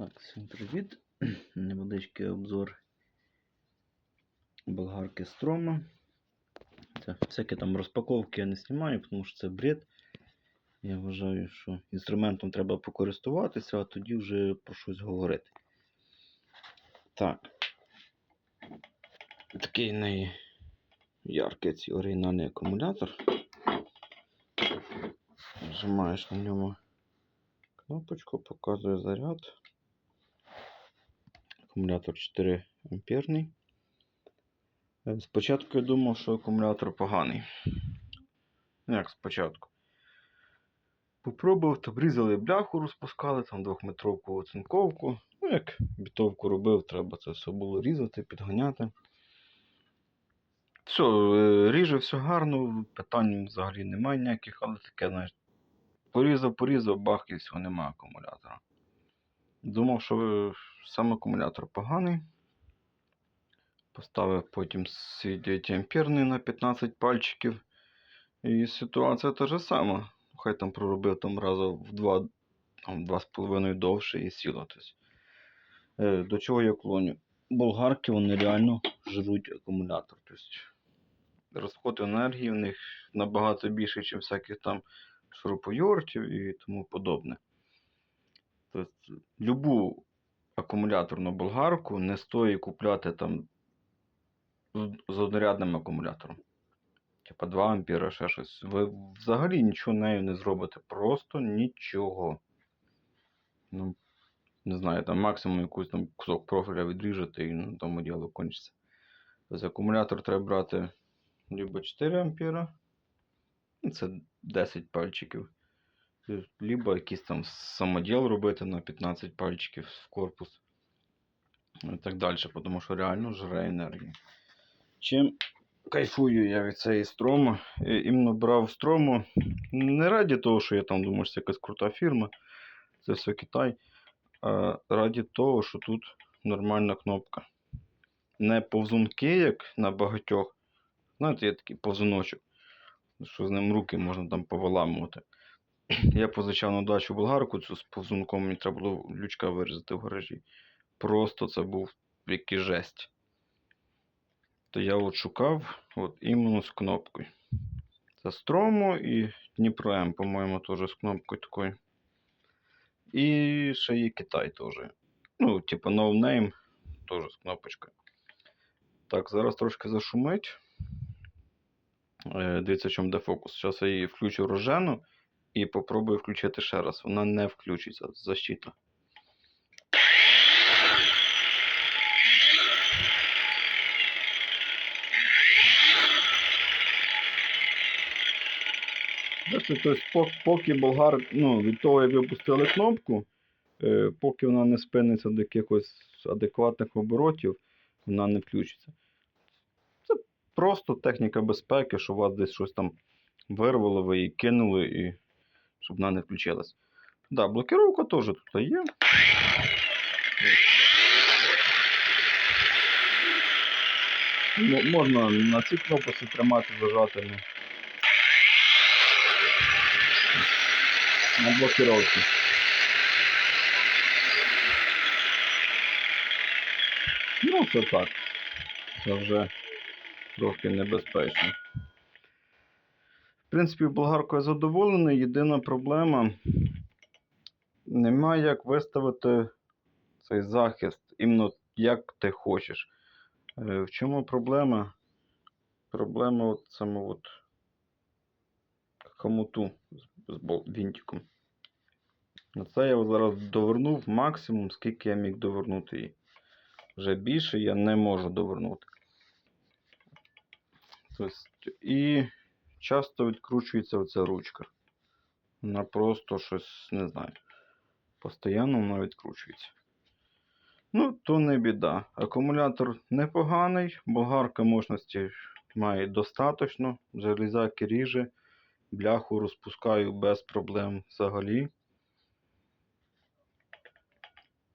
Так, всім привіт. Невеличкий обзор болгарки Строма. Це всякі там розпаковки я не знімаю, тому що це бред. Я вважаю, що інструментом треба покористуватися, а тоді вже про щось говорити. Так. Такий найяркий цей оригінальний акумулятор. Нажимаєш на ньому кнопочку, показує заряд. Акумулятор 4 амперний. Е, Спочатку я думав, що акумулятор поганий. Ну, як спочатку. Попробував, то обрізали бляху, розпускали, там двохметровку оцинковку. Ну, як бітовку робив, треба це все було різати, підганяти. Все, е, ріже все гарно, питань взагалі немає ніяких, але таке, знаєш, порізав, порізав, бах і все, немає акумулятора. Думав, що е, сам акумулятор поганий. Поставив потім свій 9 амперний на 15 пальчиків. І ситуація та ж сама. Хай там проробив там раза в 2, там, 2,5 довше і сіло. Тобто, е, до чого я клоню? Болгарки вони реально жруть акумулятор. Тобто, розход енергії в них набагато більше, ніж всяких там шуруповертів і тому подобне. Тобто, любу акумуляторну болгарку не стоїть купляти там з- однорядним акумулятором. Типа 2 ампера, ще щось. Ви взагалі нічого нею не зробите. Просто нічого. Ну, не знаю, там максимум якийсь там кусок профіля відріжете і на тому діло кончиться. Тобто акумулятор треба брати либо 4 ампера, ну, це 10 пальчиків. Либо якийсь там самоділ робити на 15 пальчиків в корпус. І так далі, тому що реально жре енергію. Чим кайфую я від цієї строма. Е, Іменно брав строму не раді того, що я там думаю, що це якась крута фірма. Це все Китай. А раді того, що тут нормальна кнопка. Не повзунки, як на багатьох. Знаєте, є такий повзуночок, що з ним руки можна там повиламувати. Я позичав на дачу болгарку цю з повзунком, мені треба було лючка вирізати в гаражі. Просто це був який жесть. То я от шукав от іменно з кнопкою. Це Строму і Дніпро М, по-моєму, теж з кнопкою такою. І ще є Китай теж. Ну, типа No Name, теж з кнопочкою. Так, зараз трошки зашумить. Е, Дивіться, в чому де фокус. Зараз я її включу рожену і попробую включити ще раз. Вона не включиться. Защита. Тобто, поки болгар, ну, від того, як ви пустили кнопку, е, поки вона не спиниться до якихось адекватних оборотів, вона не включиться. Це просто техніка безпеки, що вас десь щось там вирвало, ви її кинули, і щоб вона не включилась. Да, блокировка теж тут є. Можна на цій кнопці тримати, зажати. Ну. на блокировці. Ну, це так. Це вже трохи небезпечно. В принципі, болгаркою задоволений. Єдина проблема. Немає як виставити цей захист іменно як ти хочеш. Е, В чому проблема? Проблема от саме от хомуту з, вінтиком. На це я зараз довернув максимум, скільки я міг довернути її. Вже більше я не можу довернути. Тобто, і часто відкручується оця ручка. Вона просто щось, не знаю. Постійно вона відкручується. Ну, то не біда. Акумулятор непоганий, болгарка мощності має достатньо, железяки ріже, бляху розпускаю без проблем взагалі.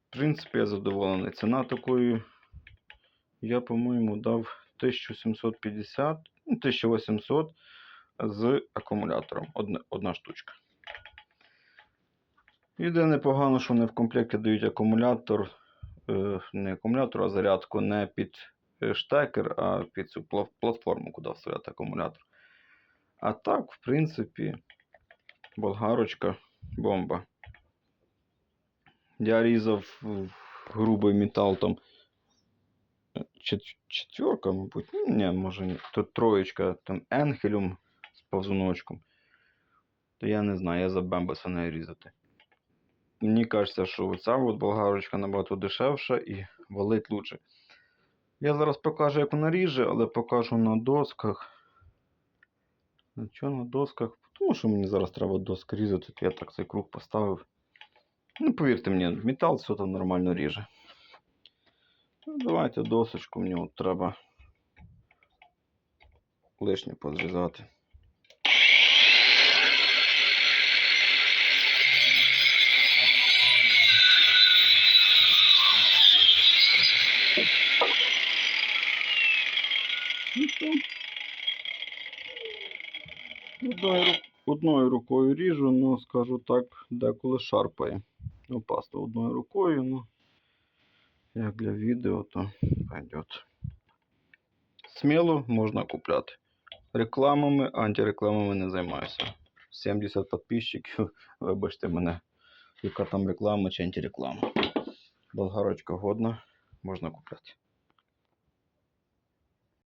В принципі, я задоволений. Ціна такої, я, по-моєму, дав 1750, ну, 1800 з акумулятором. Одна, одна штучка. Єдине погано, що вони в комплекті дають акумулятор, е, не акумулятор, а зарядку не під е, штекер, а під цю платформу, куди вставляти акумулятор. А так, в принципі, болгарочка бомба. Я різав грубий метал там е, четверка, мабуть. Ну, Ні, може. Тут троєчка, там енхелюм повзуночком. То я не знаю, я за бембеса не різати. Мені кажеться, що ця от болгарочка набагато дешевша і валить лучше. Я зараз покажу, як вона ріже, але покажу на досках. На чого на досках? Тому що мені зараз треба доски різати, я так цей круг поставив. Ну, повірте мені, метал все там нормально ріже. Ну, давайте досочку мені от треба лишнє позрізати. Одною, рукою ріжу, ну, скажу так, деколи шарпає. Ну, паста одною рукою, ну, як для відео, то пойдет. Сміло можна купляти. Рекламами, антирекламами не займаюся. 70 підписчиків, вибачте мене, яка там реклама чи антиреклама. Болгарочка годна, можна купляти.